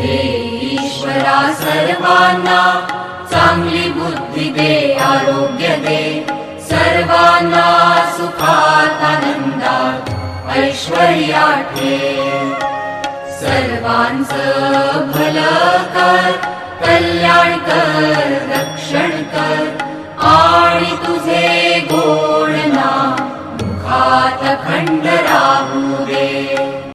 हे ईश्वरा सर्वांना चांगली बुद्धी दे आरोग्य दे. सर्वांना सुखात आनंदात ऐश्वर्या ठेव. सर्वांचं भलं कर कल्याण कर रक्षण कर. आणि तुझे गोड ना मुखात खंड राहू